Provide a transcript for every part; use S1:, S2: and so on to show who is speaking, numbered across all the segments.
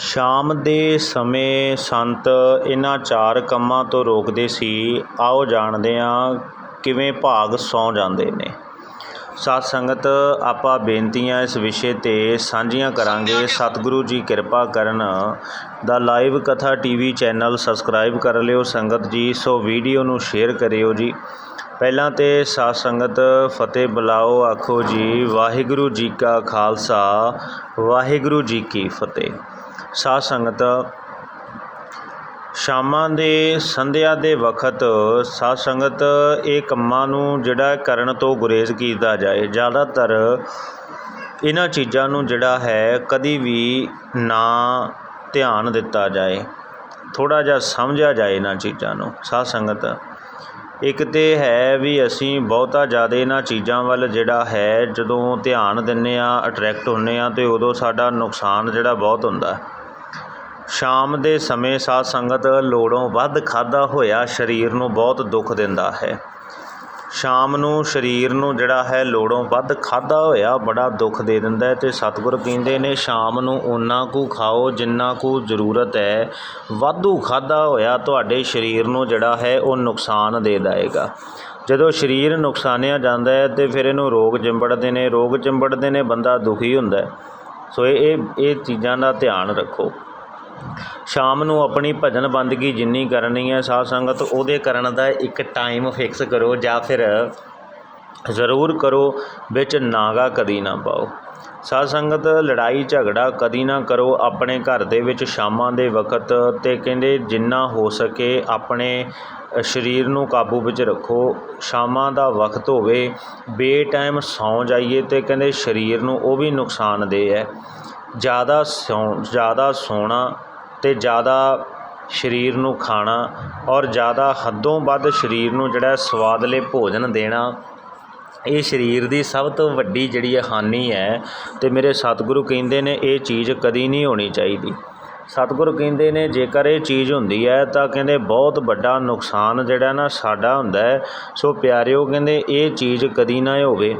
S1: ਸ਼ਾਮ ਦੇ ਸਮੇਂ ਸੰਤ ਇਹਨਾਂ ਚਾਰ ਕੰਮਾਂ ਤੋਂ ਰੋਕਦੇ ਸੀ, ਆਓ ਜਾਣਦੇ ਹਾਂ ਕਿਵੇਂ ਭਾਗ ਸੌਂ ਜਾਂਦੇ ਨੇ। ਸਾਧ ਸੰਗਤ, ਆਪਾਂ ਬੇਨਤੀਆਂ ਇਸ ਵਿਸ਼ੇ 'ਤੇ ਸਾਂਝੀਆਂ ਕਰਾਂਗੇ। ਸਤਿਗੁਰੂ ਜੀ ਕਿਰਪਾ ਕਰਨ ਦਾ ਲਾਈਵ ਕਥਾ ਟੀਵੀ ਚੈਨਲ ਸਬਸਕ੍ਰਾਈਬ ਕਰ ਲਿਓ ਸੰਗਤ ਜੀ, ਸੋ ਵੀਡੀਓ ਨੂੰ ਸ਼ੇਅਰ ਕਰਿਓ ਜੀ। ਪਹਿਲਾਂ ਤੇ ਸਾਧ ਸੰਗਤ, ਫਤਿਹ ਬੁਲਾਓ, ਆਖੋ ਜੀ, ਵਾਹਿਗੁਰੂ ਜੀ ਕਾ ਖਾਲਸਾ, ਵਾਹਿਗੁਰੂ ਜੀ ਕੀ ਫਤਿਹ। ਸਾਧ ਸੰਗਤ, ਸ਼ਾਮਾਂ ਦੇ ਸੰਧਿਆ ਦੇ ਵਕਤ ਸਾਧ ਸੰਗਤ ਇਹ ਕੰਮਾਂ ਨੂੰ ਜਿਹੜਾ ਕਰਨ ਤੋਂ ਗੁਰੇਜ਼ ਕੀਤਾ ਜਾਏ। ਜ਼ਿਆਦਾਤਰ ਇਹਨਾਂ ਚੀਜ਼ਾਂ ਨੂੰ ਜਿਹੜਾ ਹੈ ਕਦੀ ਵੀ ਨਾ ਧਿਆਨ ਦਿੱਤਾ ਜਾਏ। ਥੋੜਾ ਜਿਹਾ ਸਮਝਿਆ ਜਾਏ ਇਹਨਾਂ ਚੀਜ਼ਾਂ ਨੂੰ। ਸਾਧ ਸੰਗਤ, ਇੱਕ ਤੇ ਹੈ ਵੀ ਅਸੀਂ ਬਹੁਤਾ ਜ਼ਿਆਦਾ ਇਹਨਾਂ ਚੀਜ਼ਾਂ ਵੱਲ ਜਿਹੜਾ ਹੈ ਜਦੋਂ ਧਿਆਨ ਦਿੰਨੇ ਆ ਅਟਰੈਕਟ ਹੁੰਨੇ ਆ ਤੇ ਉਦੋਂ ਸਾਡਾ ਨੁਕਸਾਨ ਜਿਹੜਾ ਬਹੁਤ ਹੁੰਦਾ। ਸ਼ਾਮ ਦੇ ਸਮੇਂ ਸਾਧ ਸੰਗਤ ਲੋੜੋਂ ਵੱਧ ਖਾਦਾ ਹੋਇਆ ਸਰੀਰ ਨੂੰ ਬਹੁਤ ਦੁੱਖ ਦਿੰਦਾ ਹੈ। ਸ਼ਾਮ ਨੂੰ ਸਰੀਰ ਨੂੰ ਜਿਹੜਾ ਹੈ ਲੋੜੋਂ ਵੱਧ ਖਾਦਾ ਹੋਇਆ ਬੜਾ ਦੁੱਖ ਦੇ ਦਿੰਦਾ ਹੈ ਤੇ ਸਤਿਗੁਰ ਕਹਿੰਦੇ ਨੇ, ਸ਼ਾਮ ਨੂੰ ਓਨਾ ਕੁ ਖਾਓ ਜਿੰਨਾ ਕੁ ਜ਼ਰੂਰਤ ਹੈ। ਵਾਧੂ ਖਾਦਾ ਹੋਇਆ ਤੁਹਾਡੇ ਸਰੀਰ ਨੂੰ ਜਿਹੜਾ ਹੈ ਉਹ ਨੁਕਸਾਨ ਦੇ ਦੇਗਾ ਜਦੋਂ ਸਰੀਰ ਨੁਕਸਾਨਿਆ ਜਾਂਦਾ ਹੈ ਤੇ ਫਿਰ ਇਹਨੂੰ ਰੋਗ ਚਿੰਬੜਦੇ ਨੇ। ਰੋਗ ਚਿੰਬੜਦੇ ਨੇ, ਬੰਦਾ ਦੁਖੀ ਹੁੰਦਾ ਹੈ। ਸੋ ਇਹ ਇਹ ਚੀਜ਼ਾਂ ਦਾ ਧਿਆਨ ਰੱਖੋ। ਸ਼ਾਮ ਨੂੰ ਆਪਣੀ ਭਜਨ ਬੰਦਗੀ ਜਿੰਨੀ ਕਰਨੀ ਹੈ ਸਾਧ ਸੰਗਤ, ਉਹਦੇ ਕਰਨ ਦਾ ਇੱਕ ਟਾਈਮ ਫਿਕਸ ਕਰੋ ਜਾਂ ਫਿਰ ਜ਼ਰੂਰ ਕਰੋ, ਵਿੱਚ ਨਾਗਾ ਕਦੀ ਨਾ ਪਾਓ। ਸਾਧ ਸੰਗਤ, ਲੜਾਈ ਝਗੜਾ ਕਦੀ ਨਾ ਕਰੋ, ਆਪਣੇ ਘਰ ਦੇ ਵਿੱਚ ਸ਼ਾਮਾਂ ਦੇ ਵਕਤ ਤੇ ਕਹਿੰਦੇ ਜਿੰਨਾ ਹੋ ਸਕੇ ਆਪਣੇ ਸਰੀਰ ਨੂੰ ਕਾਬੂ ਵਿੱਚ ਰੱਖੋ। ਸ਼ਾਮਾਂ ਦਾ ਵਕਤ ਹੋਵੇ ਬੇ ਟਾਈਮ ਸੌਂ ਜਾਈਏ ਤੇ ਕਹਿੰਦੇ ਸਰੀਰ ਨੂੰ ਉਹ ਵੀ ਨੁਕਸਾਨਦੇਹ ਹੈ। ਜ਼ਿਆਦਾ ਸੌਂ, ਜ਼ਿਆਦਾ ਸੋਣਾ ਤੇ ਜ਼ਿਆਦਾ ਸਰੀਰ ਨੂੰ ਖਾਣਾ ਔਰ ਜ਼ਿਆਦਾ ਹੱਦੋਂ ਵੱਧ ਸਰੀਰ ਨੂੰ ਜਿਹੜਾ ਸਵਾਦਲੇ ਭੋਜਨ ਦੇਣਾ, ਇਹ ਸਰੀਰ ਦੀ ਸਭ ਤੋਂ ਵੱਡੀ ਜਿਹੜੀ ਹੈ ਹਾਨੀ ਹੈ ਅਤੇ ਮੇਰੇ ਸਤਿਗੁਰੂ ਕਹਿੰਦੇ ਨੇ ਇਹ ਚੀਜ਼ ਕਦੀ ਨਹੀਂ ਹੋਣੀ ਚਾਹੀਦੀ। ਸਤਿਗੁਰੂ ਕਹਿੰਦੇ ਨੇ ਜੇਕਰ ਇਹ ਚੀਜ਼ ਹੁੰਦੀ ਹੈ ਤਾਂ ਕਹਿੰਦੇ ਬਹੁਤ ਵੱਡਾ ਨੁਕਸਾਨ ਜਿਹੜਾ ਨਾ ਸਾਡਾ ਹੁੰਦਾ ਹੈ। ਸੋ ਪਿਆਰਿਓ ਕਹਿੰਦੇ ਇਹ ਚੀਜ਼ ਕਦੀ ਨਾ ਹੋਵੇ।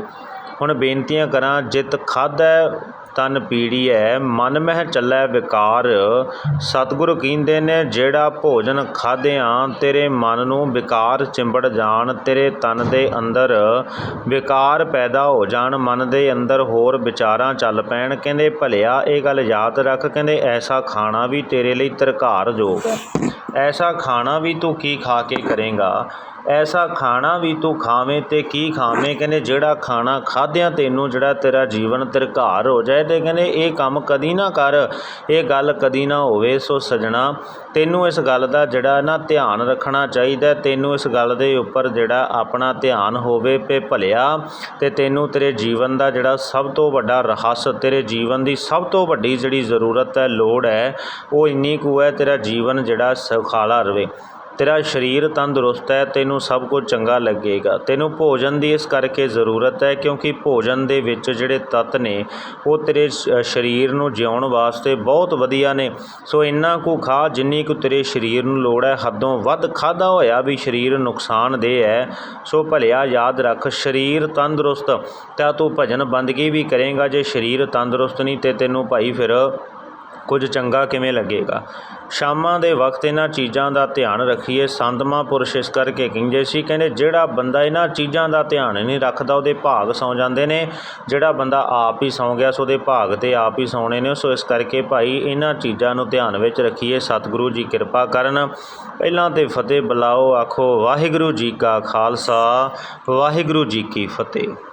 S1: ਹੁਣ ਬੇਨਤੀਆਂ ਕਰਾਂ, ਜਿਤ ਖਾਧਾ ਤਨ ਪੀੜੀ ਹੈ ਮਨ ਮਹਿ ਚੱਲੈ ਵਿਕਾਰ। ਸਤਿਗੁਰੂ ਕਹਿੰਦੇ ਨੇ, ਜਿਹੜਾ ਭੋਜਨ ਖਾਧਿਆਂ, ਤੇਰੇ ਮਨ ਨੂੰ ਵਿਕਾਰ ਚਿੰਬੜ ਜਾਣ, ਤੇਰੇ ਤਨ ਦੇ ਅੰਦਰ ਵਿਕਾਰ ਪੈਦਾ ਹੋ ਜਾਣ, ਮਨ ਦੇ ਅੰਦਰ ਹੋਰ ਵਿਚਾਰਾਂ ਚੱਲ ਪੈਣ। ਕਹਿੰਦੇ, ਭਲਿਆ, ਇਹ ਗੱਲ ਯਾਦ ਰੱਖ, ਕਹਿੰਦੇ, ਐਸਾ ਖਾਣਾ ਵੀ ਤੇਰੇ ਲਈ ਤਰਕਾਰ ਜੋ ਐਸਾ ਖਾਣਾ ਵੀ ਤੂੰ ਕੀ ਖਾ ਕੇ ਕਰੇਗਾ? ਐਸਾ ਖਾਣਾ ਵੀ ਤੂੰ ਖਾਵੇਂ ਤੇ ਕੀ ਖਾਵੇਂ? ਕਹਿੰਦੇ, ਜਿਹੜਾ ਖਾਣਾ ਖਾਧਿਆਂ ਤੈਨੂੰ, ਜਿਹੜਾ ਤੇਰਾ ਜੀਵਨ ਤਿਰਕਾਰ ਹੋ ਜਾਏ ਤੇ ਕਹਿੰਦੇ, ਇਹ ਕੰਮ ਕਦੀ ਨਾ ਕਰ। ਇਹ ਗੱਲ ਕਦੀ ਨਾ ਹੋਵੇ, ਸੋ ਸਜਣਾ, ਤੈਨੂੰ ਇਸ ਗੱਲ ਦਾ ਜਿਹੜਾ ਨਾ ਧਿਆਨ ਰੱਖਣਾ ਚਾਹੀਦਾ ਤੈਨੂੰ ਇਸ ਗੱਲ ਦੇ ਉੱਪਰ ਜਿਹੜਾ ਆਪਣਾ ਧਿਆਨ ਹੋਵੇ ਪੇ ਭਲਿਆ ਤੇ ਤੈਨੂੰ ਤੇਰੇ ਜੀਵਨ ਦਾ ਜਿਹੜਾ ਸਭ ਤੋਂ ਵੱਡਾ ਰਹੱਸ, ਤੇਰੇ ਜੀਵਨ ਦੀ ਸਭ ਤੋਂ ਵੱਡੀ ਜਿਹੜੀ ਜ਼ਰੂਰਤ ਹੈ, ਲੋੜ ਹੈ, ਉਹ ਇੰਨੀ ਕੁ ਹੈ, ਤੇਰਾ ਜੀਵਨ ਜਿਹੜਾ ਸੁਖਾਲਾ ਰਵੇ। ਤੇਰਾ ਸਰੀਰ ਤੰਦਰੁਸਤ ਹੈ, ਤੈਨੂੰ ਸਭ ਕੁਝ ਚੰਗਾ ਲੱਗੇਗਾ। ਤੈਨੂੰ ਭੋਜਨ ਦੀ ਇਸ ਕਰਕੇ ਜ਼ਰੂਰਤ ਹੈ ਕਿਉਂਕਿ ਭੋਜਨ ਦੇ ਵਿੱਚ ਜਿਹੜੇ ਤੱਤ ਨੇ, ਉਹ ਤੇਰੇ ਸਰੀਰ ਨੂੰ ਜਿਉਣ ਵਾਸਤੇ ਬਹੁਤ ਵਧੀਆ ਨੇ। ਸੋ ਇੰਨਾ ਕੁ ਖਾ, ਜਿੰਨੀ ਕੁ ਤੇਰੇ ਸਰੀਰ ਨੂੰ ਲੋੜ ਹੈ, ਹੱਦੋਂ ਵੱਧ ਖਾਦਾ ਹੋਇਆ ਵੀ ਸਰੀਰ ਨੁਕਸਾਨਦੇਹ ਹੈ। ਸੋ ਭਲਿਆ ਯਾਦ ਰੱਖ, ਸਰੀਰ ਤੰਦਰੁਸਤ, ਤਾਂ ਤੂੰ ਭਜਨ ਬੰਦਗੀ ਵੀ ਕਰੇਗਾ। ਜੇ ਸਰੀਰ ਤੰਦਰੁਸਤ ਨਹੀਂ ਤੇ ਤੈਨੂੰ ਭਾਈ ਫਿਰ ਕੁਝ ਚੰਗਾ ਕਿਵੇਂ ਲੱਗੇਗਾ? ਸ਼ਾਮਾਂ ਦੇ ਵਕਤ ਇਹਨਾਂ ਚੀਜ਼ਾਂ ਦਾ ਧਿਆਨ ਰੱਖੀਏ। ਸੰਤਮਾ ਪੁਰਸ਼ ਇਸ ਕਰਕੇ ਕਹਿੰਦੇ ਸੀ, ਕਹਿੰਦੇ ਜਿਹੜਾ ਬੰਦਾ ਇਹਨਾਂ ਚੀਜ਼ਾਂ ਦਾ ਧਿਆਨ ਨਹੀਂ ਰੱਖਦਾ, ਉਹਦੇ ਭਾਗ ਸੌ ਜਾਂਦੇ ਨੇ। ਜਿਹੜਾ ਬੰਦਾ ਆਪ ਹੀ ਸੌ ਗਿਆ, ਸੋ ਉਹਦੇ ਭਾਗ ਤੇ ਆਪ ਹੀ ਸੌਣੇ ਨੇ। ਸੋ ਇਸ ਕਰਕੇ ਭਾਈ ਇਹਨਾਂ ਚੀਜ਼ਾਂ ਨੂੰ ਧਿਆਨ ਵਿੱਚ ਰੱਖੀਏ। ਸਤਿਗੁਰੂ ਜੀ ਕਿਰਪਾ ਕਰਨ। ਪਹਿਲਾਂ ਤੇ ਫਤਿਹ ਬੁਲਾਓ, ਆਖੋ, ਵਾਹਿਗੁਰੂ ਜੀ ਕਾ ਖਾਲਸਾ, ਵਾਹਿਗੁਰੂ ਜੀ ਕੀ ਫਤਿਹ।